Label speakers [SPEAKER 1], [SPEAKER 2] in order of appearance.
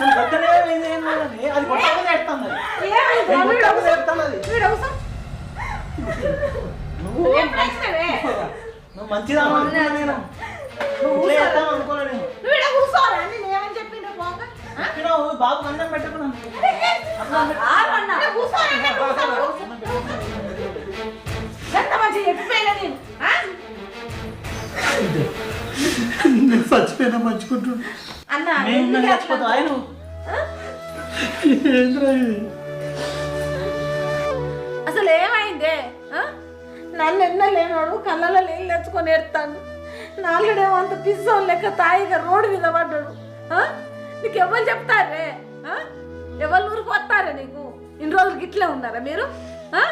[SPEAKER 1] నేను ఏం అది అది. కొట్టకు చేస్తాను కొట్టకు చేస్తాను. అది.
[SPEAKER 2] నువ్వు నువ్వు మంచిదా నేను? నేను. కూర్చోరా. నేను ఏమని చెప్పిండ్రు బాగా
[SPEAKER 1] చెప్పినావు బాబు అన్నం పెట్టుకున్నాను
[SPEAKER 3] చచ్చిపోయినా మంచుకుంటున్నా
[SPEAKER 2] అన్న
[SPEAKER 1] ఆయన
[SPEAKER 2] అసలు ఏమైందే? నన్ను ఎన్నలేనాడు కళ్ళలో నీళ్ళు తెచ్చుకొని ఎడతాను నాలుగడేమో అంత పిස්සోన్ లెక్క తాయిగా రోడ్డు మీద పడ్డాడు. నీకు ఎవరు చెప్తారే? ఎవరు ఊరికి వస్తారా నీకు? ఇన్ని రోజులకి గిట్లే ఉన్నారా మీరు? ఆ?